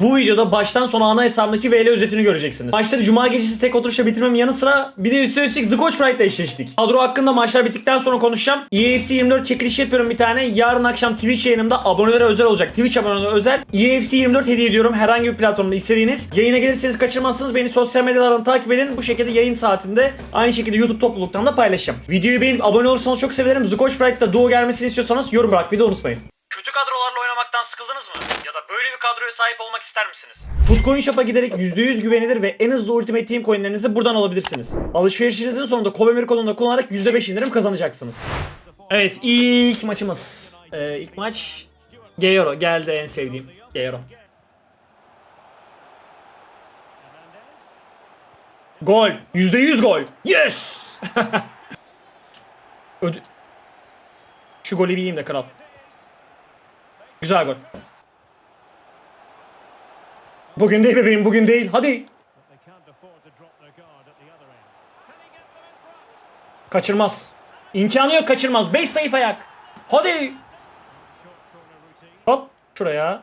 Bu videoda baştan sona ana hesabındaki VL özetini göreceksiniz. Maçları cuma gecesi tek oturuşa bitirmemin yanı sıra bir de üstüne üstlük Skoç Pride ile eşleştik. Kadro hakkında maçlar bittikten sonra konuşacağım. EFC 24 çekilişi yapıyorum bir tane. Yarın akşam Twitch yayınımda abonelere özel olacak. Twitch abonelere özel. EFC 24 hediye ediyorum herhangi bir platformda istediğiniz. Yayına gelirseniz kaçırmazsınız. Beni sosyal medyalardan takip edin. Bu şekilde yayın saatinde aynı şekilde YouTube topluluktan da paylaşacağım. Videoyu beğenip abone olursanız çok sevinirim. Skoç Pride'da duo gelmesini istiyorsanız yorum bırakmayı da unutmayın. Kötü kadrolarla oynamaktan sıkıldınız mı? Ya da böyle bir kadroya sahip olmak ister misiniz? Footcoin Shop'a giderek %100 güvenilir ve en hızlı Ultimate Team coinlerinizi buradan alabilirsiniz. Alışverişinizin sonunda Kovemir kodunu kullanarak %5 indirim kazanacaksınız. Evet ilk maçımız. Ee, ilk maç Geyoro geldi en sevdiğim. Geyoro. Gol. %100 gol. Yes! Şu golü bir yiyeyim de kral. Güzel gol. Bugün değil bebeğim bugün değil. Hadi. Kaçırmaz. İmkanı yok kaçırmaz. 5 sayfa ayak. Hadi. Hop şuraya.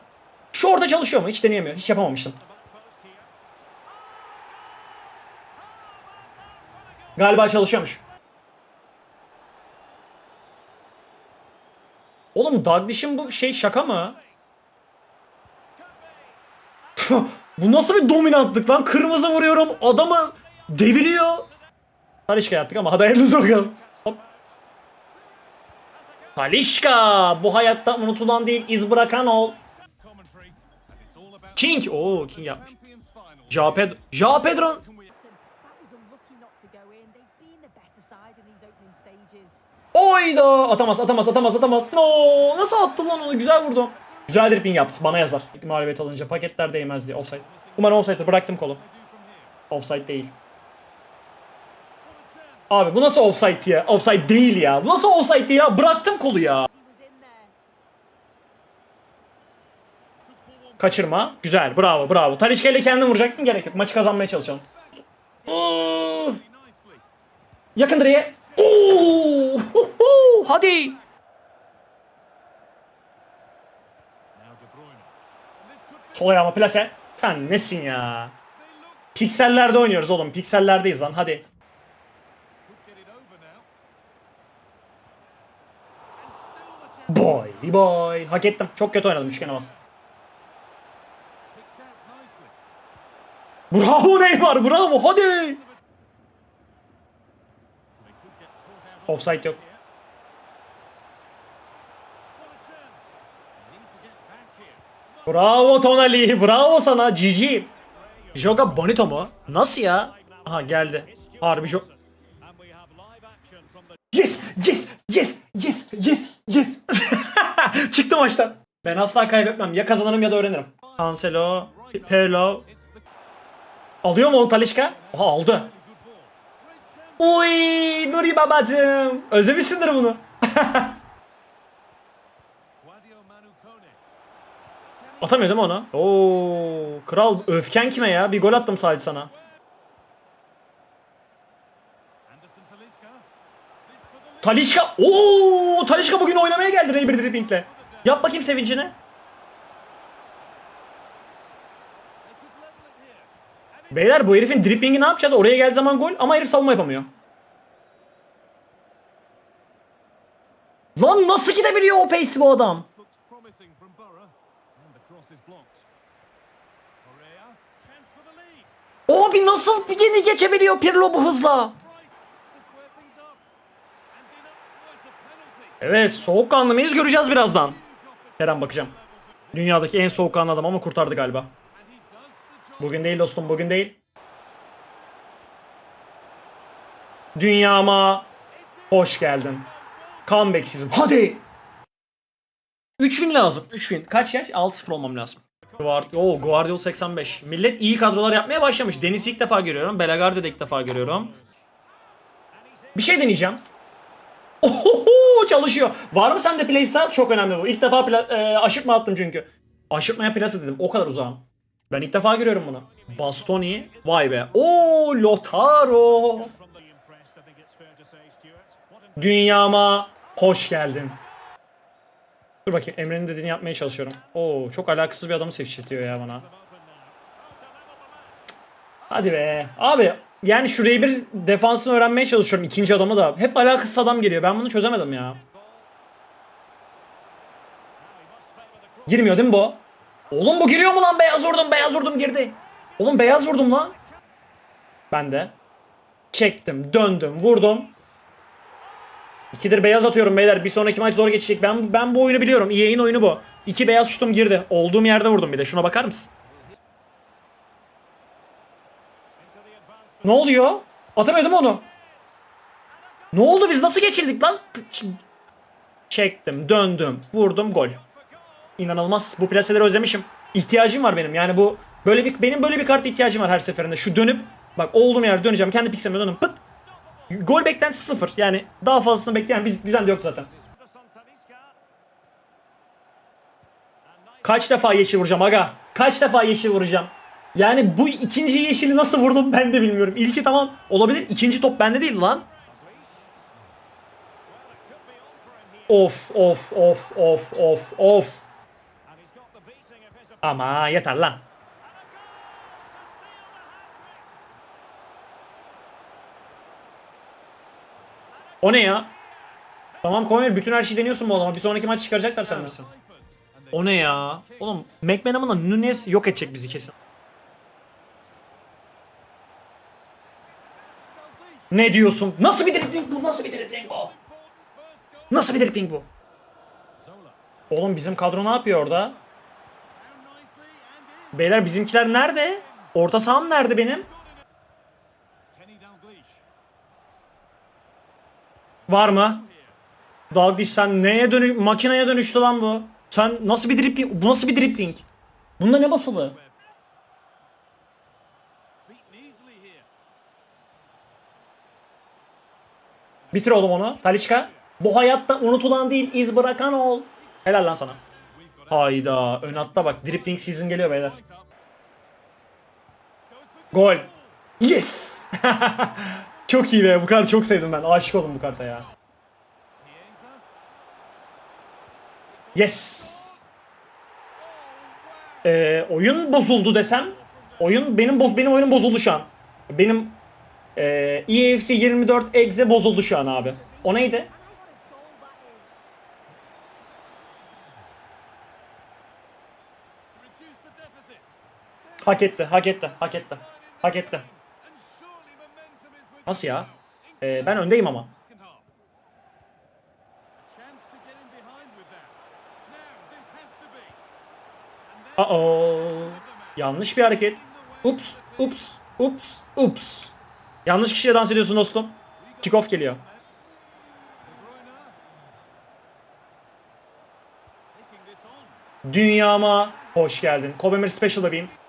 Şu orada çalışıyor mu? Hiç deneyemiyor. Hiç yapamamıştım. Galiba çalışıyormuş. Oğlum Douglas'ın bu şey şaka mı? bu nasıl bir dominantlık lan? Kırmızı vuruyorum. Adamı deviriyor. Talişka yaptık ama hadi hayırlısı bakalım. Hop. Talişka bu hayatta unutulan değil iz bırakan ol. King. Oo King yapmış. Ja Pedro. Ja Pedro. Oyda atamaz atamaz atamaz atamaz. No nasıl attı lan onu güzel vurdu. Güzel dribbling yaptı bana yazar. Mağlubiyet alınca paketler değmez diye offside. Umarım offside'dir bıraktım kolu. Offside değil. Abi bu nasıl offside ya? Offside değil ya. Bu nasıl offside değil ya? Bıraktım kolu ya. Kaçırma. Güzel. Bravo bravo. Talişka ile kendin vuracaktın. Gerek yok. Maçı kazanmaya çalışalım. Yakın direğe. Oo! Hadi. Sol ayağıma plase. Sen nesin ya? Piksellerde oynuyoruz oğlum. Piksellerdeyiz lan hadi. Boy boy. Hak ettim. Çok kötü oynadım üçgene bas. Bravo Neymar bravo hadi. Back here. Bravo Tonali. Bravo sana Cici. Joga Bonito mu? Nasıl ya? Aha geldi. Harbi jo... And we have live action from the Yes yes yes yes yes yes. Çıktı maçtan. Ben asla kaybetmem. Ya kazanırım ya da öğrenirim. Cancelo. Pirlo. Alıyor mu o Talişka? Aha aldı. Uy Nuri babacım. Özlemişsindir bunu. Atamıyor değil mi onu? Oo, kral öfken kime ya? Bir gol attım sadece sana. Talişka. Oo, Talişka bugün oynamaya geldi Rayber Dribbing'le. Yap bakayım sevincini. Beyler bu herifin dribblingi ne yapacağız? Oraya geldiği zaman gol ama herif savunma yapamıyor. Lan nasıl gidebiliyor o pace'i bu adam? Abi nasıl yeni geçebiliyor Pirlo bu hızla? Evet soğukkanlı mıyız göreceğiz birazdan. Kerem bakacağım. Dünyadaki en soğukkanlı adam ama kurtardı galiba. Bugün değil dostum bugün değil. Dünyama hoş geldin. Comeback season. Hadi. 3000 lazım. 3000. Kaç yaş? 6-0 olmam lazım. Guard Oo, Guardiola 85. Millet iyi kadrolar yapmaya başlamış. Deniz'i ilk defa görüyorum. Belagardi'yi de ilk defa görüyorum. Bir şey deneyeceğim. Ohoho, çalışıyor. Var mı sende playstyle? Çok önemli bu. İlk defa pla- e, aşırtma attım çünkü. Aşırtmaya plase dedim. O kadar uzağım. Ben ilk defa görüyorum bunu. Bastoni. Vay be. Oo Lotaro. Dünyama hoş geldin. Dur bakayım Emre'nin dediğini yapmaya çalışıyorum. Oo çok alakasız bir adamı seçiltiyor ya bana. Hadi be. Abi yani şurayı bir defansını öğrenmeye çalışıyorum ikinci adamı da. Hep alakasız adam geliyor. Ben bunu çözemedim ya. Girmiyor değil mi bu? Oğlum bu giriyor mu lan? Beyaz vurdum, beyaz vurdum girdi. Oğlum beyaz vurdum lan. Ben de. Çektim, döndüm, vurdum. İkidir beyaz atıyorum beyler. Bir sonraki maç zor geçecek. Ben ben bu oyunu biliyorum. EA'in oyunu bu. İki beyaz şutum girdi. Olduğum yerde vurdum bir de. Şuna bakar mısın? Ne oluyor? Atamıyordum onu. Ne oldu biz nasıl geçildik lan? Çektim, döndüm, vurdum, gol. İnanılmaz. Bu plaseleri özlemişim. İhtiyacım var benim. Yani bu böyle bir benim böyle bir kart ihtiyacım var her seferinde. Şu dönüp bak olduğum yerde döneceğim. Kendi pikselime dönüp pıt. Gol beklentisi sıfır. Yani daha fazlasını bekleyen biz, bizden de yok zaten. Kaç defa yeşil vuracağım aga? Kaç defa yeşil vuracağım? Yani bu ikinci yeşili nasıl vurdum ben de bilmiyorum. İlki tamam olabilir. İkinci top bende değil lan. Of of of of of of. Ama yeter lan. O ne ya? Tamam Koymer bütün her şeyi deniyorsun bu adama. Bir sonraki maç çıkaracaklar sen misin? O ne ya? Oğlum McManaman'la Nunes yok edecek bizi kesin. Ne diyorsun? Nasıl bir dribbling bu? Nasıl bir dribbling bu? Nasıl bir dribbling bu? Oğlum bizim kadro ne yapıyor orada? Beyler bizimkiler nerede? Orta saham nerede benim? Var mı? Dalgıç sen neye dönüş makineye dönüştü lan bu? Sen nasıl bir dribbling? Bu nasıl bir dribbling? Bunda ne basılı? Bitir oğlum onu. Talişka. Bu hayatta unutulan değil, iz bırakan ol. Helal lan sana. Hayda. Ön hatta bak. Dribbling season geliyor beyler. Gol. Yes. çok iyi be. Bu kartı çok sevdim ben. Aşık oldum bu karta ya. Yes. Ee, oyun bozuldu desem. Oyun benim boz benim oyunum bozuldu şu an. Benim e, EAFC 24 exe bozuldu şu an abi. O neydi? Hak etti, hak etti, hak etti. Hak etti. Nasıl ya? Ee, ben öndeyim ama. be. Aa, yanlış bir hareket. Ups, ups, ups, ups. Yanlış kişiyle dans ediyorsun dostum. Kickoff geliyor. Dünyama hoş geldin. Kobemir Special bebeğim.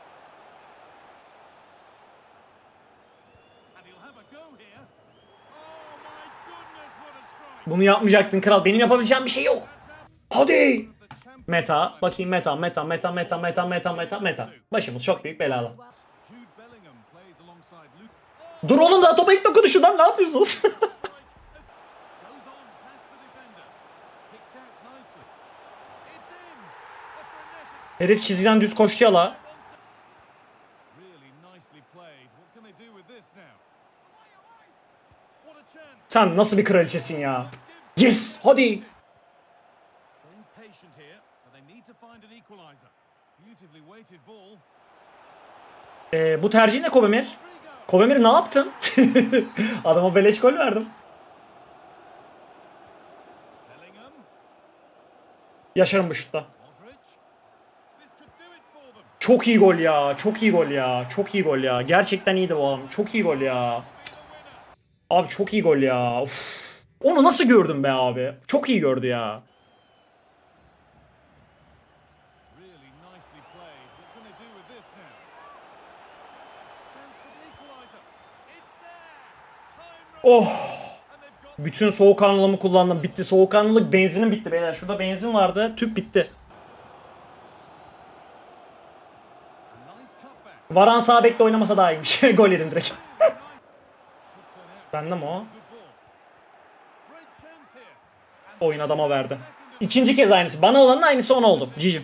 Bunu yapmayacaktın kral. Benim yapabileceğim bir şey yok. Hadi. Meta. Bakayım meta, meta, meta, meta, meta, meta, meta, meta. Başımız çok büyük Luke. Dur oğlum daha topa ilk dokunuşu lan ne yapıyorsunuz? Herif çizgiden düz koştu ya la. Sen nasıl bir kraliçesin ya? Yes hadi. Staying patient here, but they need to find an equalizer. Beautifully weighted ball. Ee, bu tercih ne Kobemir? Kobemir ne yaptın? Adama beleş gol verdim. Yaşarım bu şutta. Çok iyi gol ya. Çok iyi gol ya. Çok iyi gol ya. Gerçekten iyiydi bu adam. Çok iyi gol ya. Abi çok iyi gol ya. Uf. Onu nasıl gördün be abi? Çok iyi gördü ya. Oh. Bütün soğukkanlılığımı kullandım. Bitti. Soğukkanlılık benzinim bitti beyler. Şurada benzin vardı. Tüp bitti. Varan sağ bekle oynamasa daha iyiymiş. gol yedim direkt. Bende mi o? Oyun adama verdi. İkinci kez aynısı. Bana olanın aynısı ona oldu. Cicim.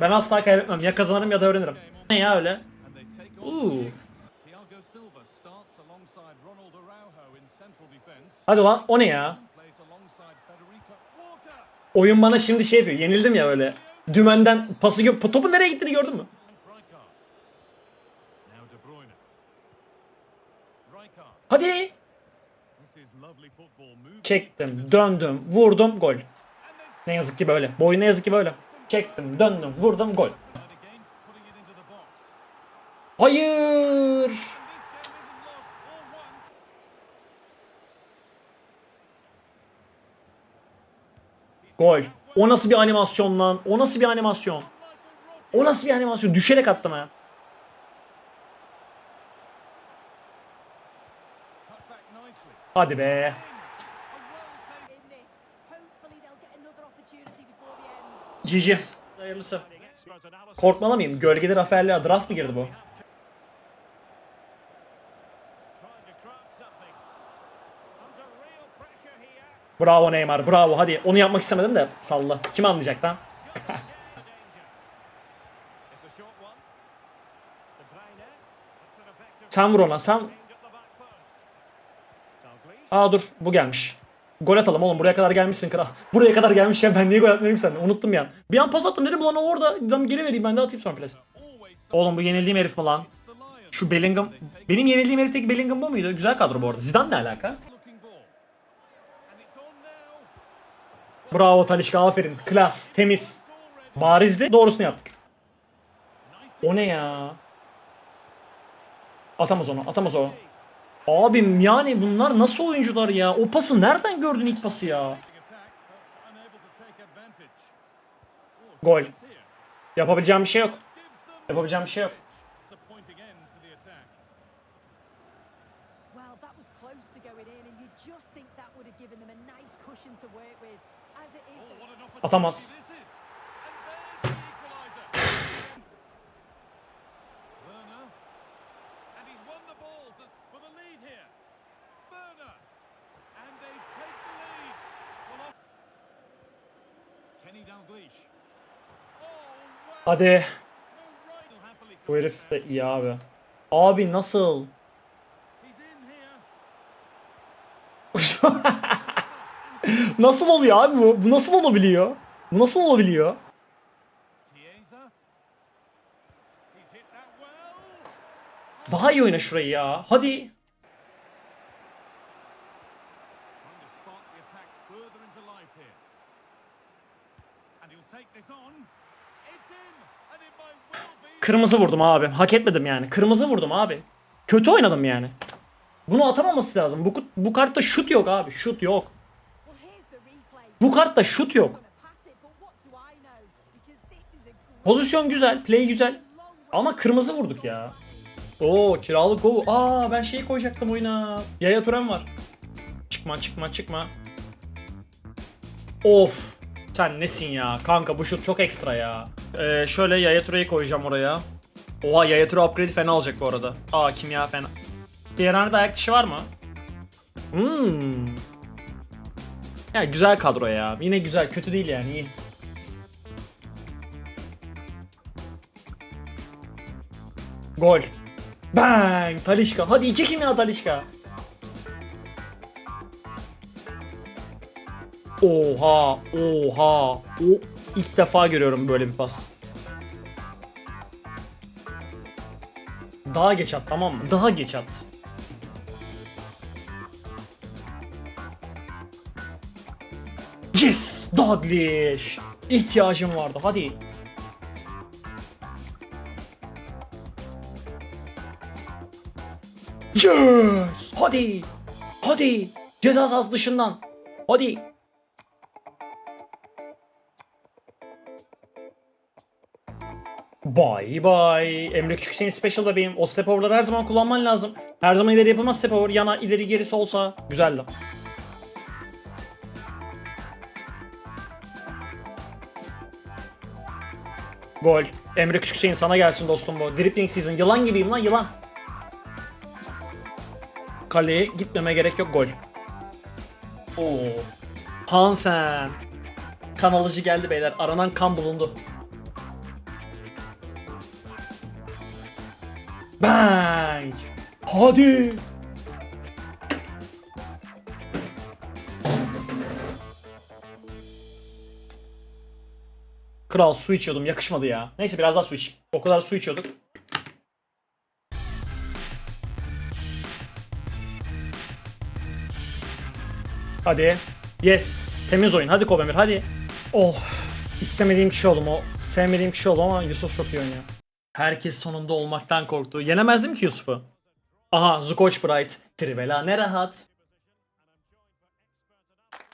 Ben asla kaybetmem. Ya kazanırım ya da öğrenirim. Ne ya öyle? Uuu. Hadi lan o ne ya? Oyun bana şimdi şey yapıyor. Yenildim ya öyle. Dümenden pası gö topun nereye gittiğini gördün mü? Hadi. Çektim, döndüm, vurdum, gol. Ne yazık ki böyle. Bu oyun ne yazık ki böyle. Çektim, döndüm, vurdum, gol. Hayır. Gol. O nasıl bir animasyon lan? O nasıl bir animasyon? O nasıl bir animasyon? Düşerek attım ha. The end. GG. Hayırlısı. Korkmalı mıyım? Gölgede Rafael'le draft mı girdi bu? Bravo Neymar, bravo. Hadi onu yapmak istemedim de salla. Kim anlayacak lan? Sen vur ona, sen... Aa dur, bu gelmiş. Gol atalım oğlum, buraya kadar gelmişsin kral. Buraya kadar gelmişken ben niye gol atmayayım senden? Unuttum yani. Bir an pas attım dedim ulan o orada. Ben geri vereyim ben de atayım sonra plase. Oğlum bu yenildiğim herif mi lan? Şu Bellingham... Benim yenildiğim herifteki Bellingham bu muydu? Güzel kadro bu arada. Zidane ne alaka? Bravo Talişka aferin. Klas, temiz. Barizdi. Doğrusunu yaptık. O ne ya? Atamaz onu, atamaz o. Abim yani bunlar nasıl oyuncular ya? O pası nereden gördün ilk pası ya? Gol. Yapabileceğim bir şey yok. Yapabileceğim bir şey yok. the Hadi. Bu herif de iyi abi. Abi nasıl? Nasıl oluyor abi bu? Bu nasıl olabiliyor? Bu nasıl olabiliyor? Daha iyi oyna şurayı ya. Hadi. Kırmızı vurdum abi. Hak etmedim yani. Kırmızı vurdum abi. Kötü oynadım yani. Bunu atamaması lazım. Bu, bu kartta şut yok abi. Şut yok. Bu kartta şut yok. Pozisyon güzel. Play güzel. Ama kırmızı vurduk ya. Oo kiralık go. Aa ben şeyi koyacaktım oyuna. Yaya Turan var. Çıkma çıkma çıkma. Of. Sen nesin ya? Kanka bu şut çok ekstra ya. Ee, şöyle Yaya Ture'yi koyacağım oraya. Oha Yaya Ture upgrade fena olacak bu arada. Aa kimya fena. Diğerlerde ayak dışı var mı? Hmm. Ya güzel kadro ya. Yine güzel. Kötü değil yani. iyi. Gol. Bang! Talişka. Hadi iki kimya Talişka. Oha, oha. O ilk defa görüyorum böyle bir pas. Daha geç at tamam mı? Daha geç at. Yes! Dalglish! İhtiyacım vardı. Hadi. Yes! Hadi! Hadi! Ceza sahası dışından. Hadi! Bye bye. Emre Küçük senin special bebeğim. O step over'ları her zaman kullanman lazım. Her zaman ileri yapılmaz step over. Yana ileri geri solsa. Güzeldi. Gol. Emre Küçük senin sana gelsin dostum bu. Dribbling season. Yılan gibiyim lan yılan. Kaleye gitmeme gerek yok gol. Oo. Hansen. Kan alıcı geldi beyler. Aranan kan bulundu. Bang! Hadi! Kral su içiyordum yakışmadı ya. Neyse biraz daha su iç. O kadar su içiyorduk. Hadi. Yes. Temiz oyun. Hadi Kobemir hadi. Oh. İstemediğim kişi oldum o. Sevmediğim kişi oldum ama Yusuf çok iyi oynuyor. Herkes sonunda olmaktan korktu. Yenemezdim ki Yusuf'u. Aha Zukoç Bright. Trivela ne rahat.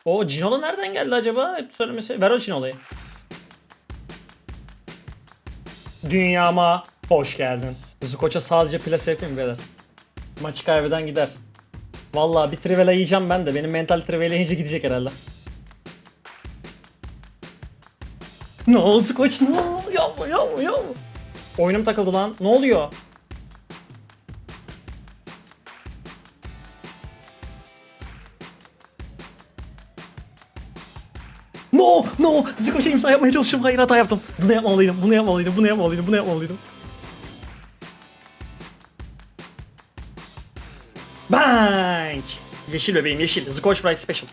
O Cinola nereden geldi acaba? Hep söylemesi. Ver o Cinola'yı. Dünyama hoş geldin. Zukoç'a sadece plase yapayım beyler. Maçı kaybeden gider. Vallahi bir trivela yiyeceğim ben de. Benim mental trivela yiyince gidecek herhalde. No Zukoç no. Yapma yapma yapma. Oyunum takıldı lan. Ne oluyor? No, no. Zikoş'a imza yapmaya çalışıyorum. Hayır hata yaptım. Bunu yapmalıydım, bunu yapmalıydım, bunu yapmalıydım, bunu yapmalıydım. Bang! Yeşil bebeğim yeşil. Scotch Bright Special.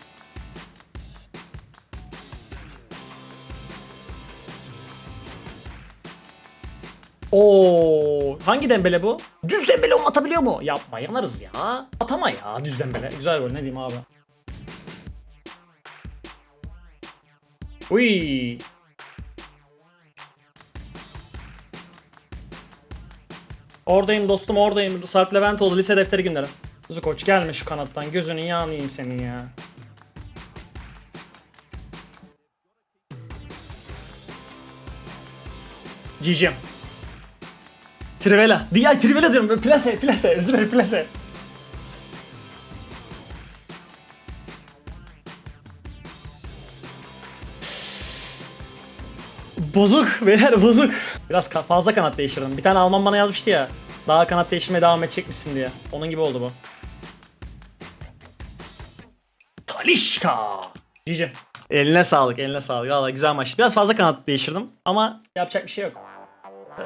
Oo, hangi dembele bu? Düz dembele mi atabiliyor mu? Yapma yanarız ya. Atama ya düz dembele. Güzel gol ne diyeyim abi. Uy. Oradayım dostum oradayım. Sarp Leventoğlu lise defteri günleri. Zukoç gelme şu kanattan. Gözünün yağını senin ya. Cicim. Trivela. Ay Trivela diyorum. Plase, plase. Özür dilerim plase. Bozuk beyler bozuk. Biraz fazla kanat değiştirdim. Bir tane Alman bana yazmıştı ya. Daha kanat değiştirmeye devam edecek misin diye. Onun gibi oldu bu. Talişka. Cici. Eline sağlık, eline sağlık. Valla güzel maç. Biraz fazla kanat değiştirdim ama yapacak bir şey yok.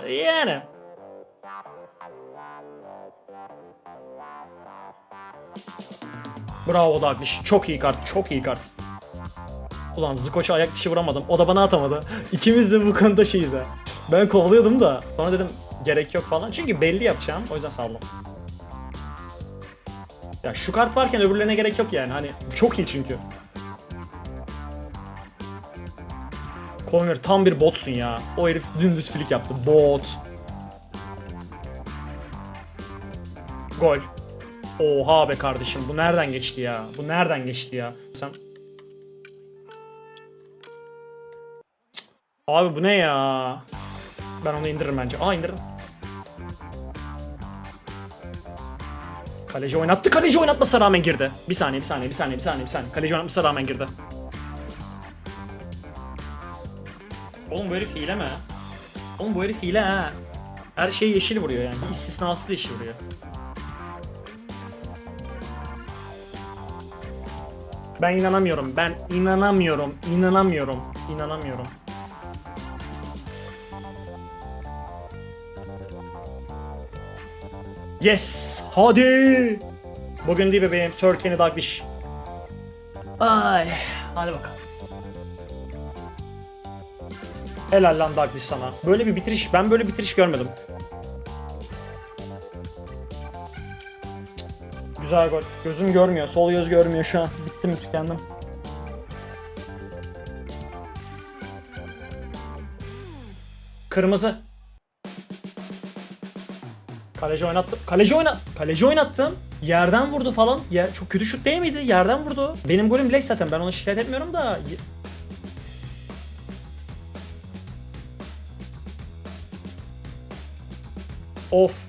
Ee, Yani. Bravo Daglish. Çok iyi kart, çok iyi kart. Ulan Zikoç'a ayak dışı vuramadım. O da bana atamadı. İkimiz de bu konuda şeyiz ha. Ben kovalıyordum da. Sonra dedim gerek yok falan. Çünkü belli yapacağım. O yüzden saldım. Ya şu kart varken öbürlerine gerek yok yani. Hani çok iyi çünkü. Conver tam bir botsun ya. O herif dümdüz flick yaptı. Bot. Gol. Oha be kardeşim bu nereden geçti ya? Bu nereden geçti ya? Sen Abi bu ne ya? Ben onu indiririm bence. Aa indiririm. Kaleci oynattı. Kaleci oynatmasına rağmen girdi. Bir saniye, bir saniye, bir saniye, bir saniye, bir saniye. Kaleci oynatmasına rağmen girdi. Oğlum bu herif hile mi? Oğlum bu herif hile ha. Her şey yeşil vuruyor yani. İstisnasız yeşil vuruyor. Ben inanamıyorum. Ben inanamıyorum. İnanamıyorum. İnanamıyorum. Yes! Hadi! Bugün değil bebeğim. Sir Kenny Dalglish. Ay, hadi bakalım. Helal lan Dalglish sana. Böyle bir bitiriş, ben böyle bitiriş görmedim. Güzel gol. Gözüm görmüyor, sol göz görmüyor şu an. Bittim, tükendim. Kırmızı. Kaleci oynattım. Kaleci oynat. Kaleci oynattım. Yerden vurdu falan. Yer, çok kötü şut değil miydi? Yerden vurdu. Benim golüm Black zaten. Ben ona şikayet etmiyorum da. Of.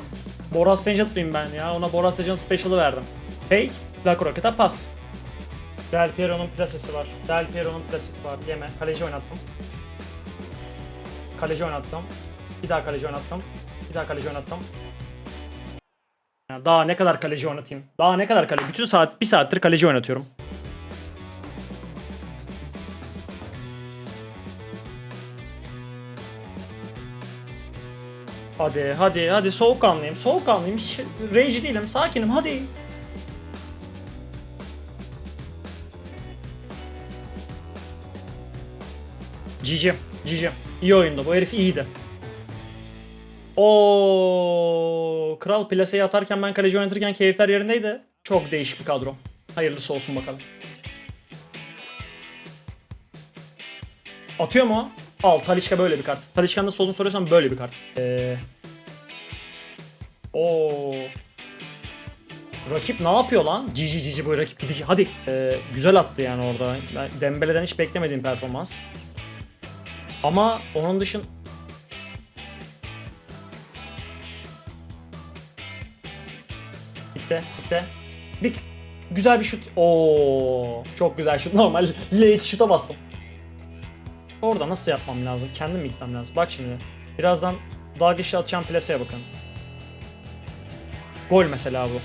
Boras Sanchez ben ya. Ona Boras Sanchez special'ı verdim. Fake. La Croqueta pas. Del Piero'nun plasesi var. Del Piero'nun plasesi var. Yeme. Kaleci oynattım. Kaleci oynattım. Bir daha kaleci oynattım. Bir daha kaleci oynattım. Daha ne kadar kaleci oynatayım? Daha ne kadar kaleci? Bütün saat, bir saattir kaleci oynatıyorum. Hadi hadi hadi soğukkanlıyım soğukkanlıyım hiç rage değilim sakinim hadi. Cicim cicim İyi oyundu. Bu herif iyiydi. O Kral plaseyi atarken ben kaleci oynatırken keyifler yerindeydi. Çok değişik bir kadro. Hayırlısı olsun bakalım. Atıyor mu? Al Talişka böyle bir kart. Talişka'nın solunu soruyorsan böyle bir kart. Ee... Oo. Rakip ne yapıyor lan? Cici cici bu rakip gidici. Hadi. Ee, güzel attı yani orada. Dembele'den hiç beklemediğim performans. Ama onun dışın Bitti, bitti. Bir güzel bir şut. Oo, çok güzel şut. Normal late şuta bastım. Orada nasıl yapmam lazım? Kendim mi gitmem lazım? Bak şimdi. Birazdan geçti atacağım plaseye bakın. Gol mesela bu.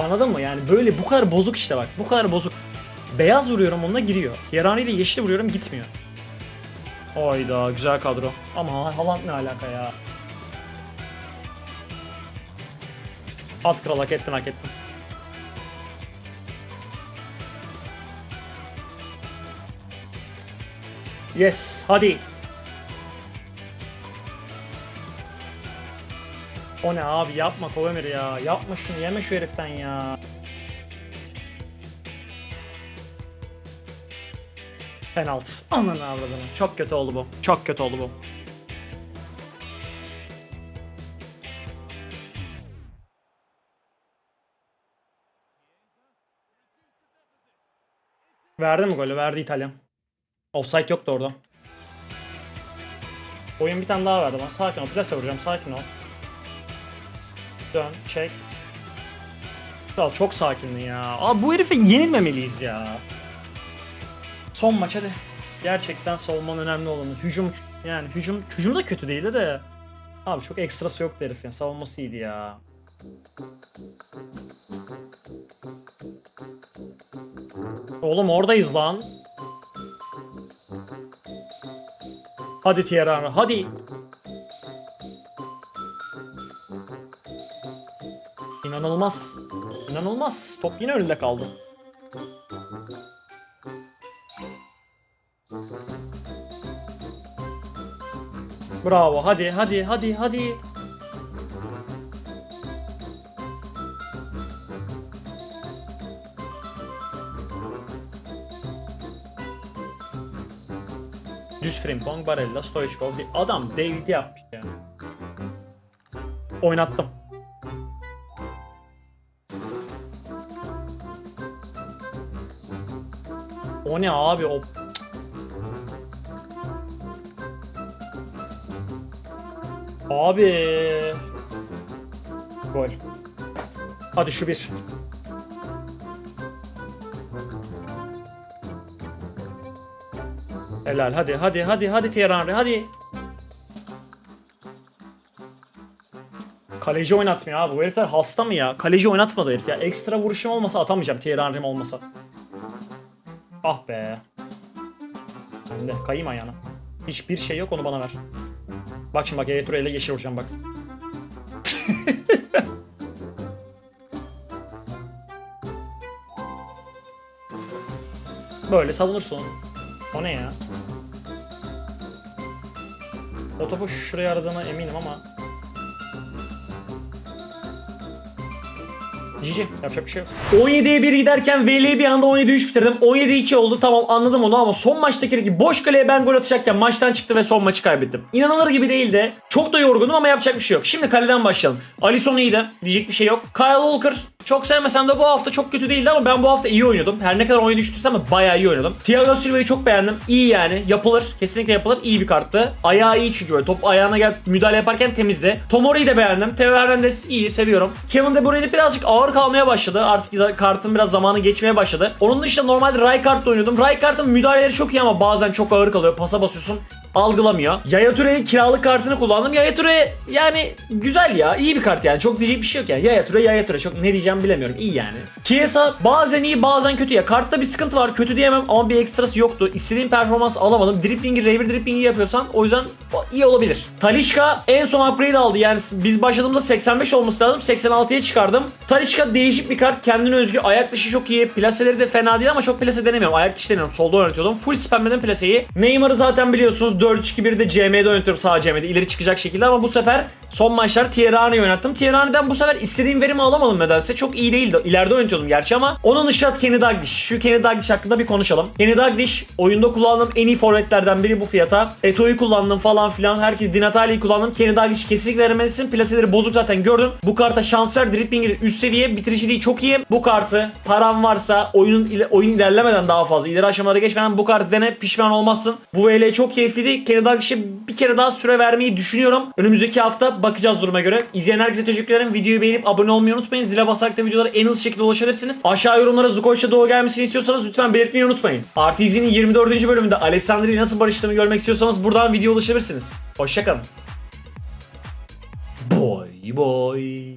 Anladın mı? Yani böyle bu kadar bozuk işte bak. Bu kadar bozuk. Beyaz vuruyorum onunla giriyor. Yarani ile yeşil vuruyorum gitmiyor. Hayda güzel kadro. Ama Haaland ne alaka ya? At kral hak ettin hak ettin. Yes hadi. O ne abi yapma Kovemir ya. Yapma şunu yeme şu heriften ya. Penaltı. Ananı avradını. Çok kötü oldu bu. Çok kötü oldu bu. Verdi mi golü? Verdi İtalyan. Offside yoktu orada. Oyun bir tane daha verdi bana. Sakin ol. Plase vuracağım. Sakin ol. Dön. Çek. Çok sakindin ya. Abi bu herife yenilmemeliyiz ya. Son maç hadi. Gerçekten savunmanın önemli olanı. Hücum yani hücum hücum da kötü değildi de. Abi çok ekstrası yoktu herifin. Savunması iyiydi ya. Oğlum oradayız lan. Hadi Thierry hadi. İnanılmaz. İnanılmaz. Top yine önünde kaldı. Bravo. Hadi, hadi, hadi, hadi. Düz Frimpong, Barella, Stoichkov. Bir adam David yapmış yani. Oynattım. O ne abi o Abi. Gol. Hadi şu bir. Helal hadi hadi hadi hadi Henry hadi. Kaleci oynatmıyor abi. Bu herifler hasta mı ya? Kaleci oynatmadı herif ya. Ekstra vuruşum olmasa atamayacağım Henry'm olmasa. Ah be. Ben de kayayım ayağına. Hiçbir şey yok onu bana ver. Bak şimdi bak Toure ile yeşil vuracağım bak. Böyle savunursun. O ne ya? O topu şuraya aradığına eminim ama GG yapacak bir şey yok. 17'ye 1 giderken VL'yi bir anda 17'ye 3 bitirdim. 17'ye 2 oldu tamam anladım onu ama son maçtaki boş kaleye ben gol atacakken maçtan çıktı ve son maçı kaybettim. İnanılır gibi değil de çok da yorgunum ama yapacak bir şey yok. Şimdi kaleden başlayalım. Alisson iyiydi diyecek bir şey yok. Kyle Walker çok sevmesem de bu hafta çok kötü değildi ama ben bu hafta iyi oynadım. Her ne kadar oyunu düştüysem de bayağı iyi oynadım. Thiago Silva'yı çok beğendim. İyi yani. Yapılır. Kesinlikle yapılır. İyi bir karttı. Ayağı iyi çünkü böyle top ayağına gel müdahale yaparken temizdi. Tomori'yi de beğendim. Theo Hernandez iyi seviyorum. Kevin De Bruyne birazcık ağır kalmaya başladı. Artık kartın biraz zamanı geçmeye başladı. Onun dışında normalde Rijkaard'la oynuyordum. Rijkaard'ın müdahaleleri çok iyi ama bazen çok ağır kalıyor. Pasa basıyorsun algılamıyor. Yaya Toure'nin kiralık kartını kullandım. Yaya Toure yani güzel ya. iyi bir kart yani. Çok diyecek bir şey yok yani. Yaya Toure, Yaya Toure. Çok ne diyeceğimi bilemiyorum. İyi yani. Chiesa bazen iyi bazen kötü ya. Kartta bir sıkıntı var. Kötü diyemem ama bir ekstrası yoktu. İstediğim performans alamadım. Dribblingi, Raver dribblingi yapıyorsan o yüzden iyi olabilir. Talişka en son upgrade aldı. Yani biz başladığımızda 85 olması lazım. 86'ya çıkardım. Talişka değişik bir kart. Kendine özgü. Ayak dışı çok iyi. Plaseleri de fena değil ama çok plase denemiyorum. Ayak dışı deniyorum. Solda oynatıyordum. Full spamledim plaseyi. Neymar'ı zaten biliyorsunuz. 4-3-2-1'de CM'de oynatıyorum sağ CM'de ileri çıkacak şekilde ama bu sefer son maçlar Tierney'i oynattım. Tierney'den bu sefer istediğim verimi alamadım nedense. Çok iyi değildi. İleride oynatıyordum gerçi ama onun dışı Kenny Dalglish. Şu Kenny Dalglish hakkında bir konuşalım. Kenny Dalglish oyunda kullandığım en iyi forvetlerden biri bu fiyata. Eto'yu kullandım falan filan. Herkes Di Natale'yi kullandım. Kenny Dalglish kesinlikle denemelisin. Plaseleri bozuk zaten gördüm. Bu karta şans ver. Dribblingi üst seviye. Bitiriciliği çok iyi. Bu kartı param varsa oyunun oyun ilerlemeden daha fazla ileri aşamalara geçmeden bu kartı dene pişman olmazsın. Bu VL çok keyifliydi. Kenny Dalglish'e bir kere daha süre vermeyi düşünüyorum. Önümüzdeki hafta bakacağız duruma göre. İzleyen herkese teşekkür ederim. Videoyu beğenip abone olmayı unutmayın. Zile basarak da videolara en hızlı şekilde ulaşabilirsiniz. Aşağı yorumlara Zukoç'ta Doğu gelmesini istiyorsanız lütfen belirtmeyi unutmayın. Artizinin 24. bölümünde Alessandri'yi nasıl barıştığını görmek istiyorsanız buradan video ulaşabilirsiniz. Hoşçakalın. Boy boy.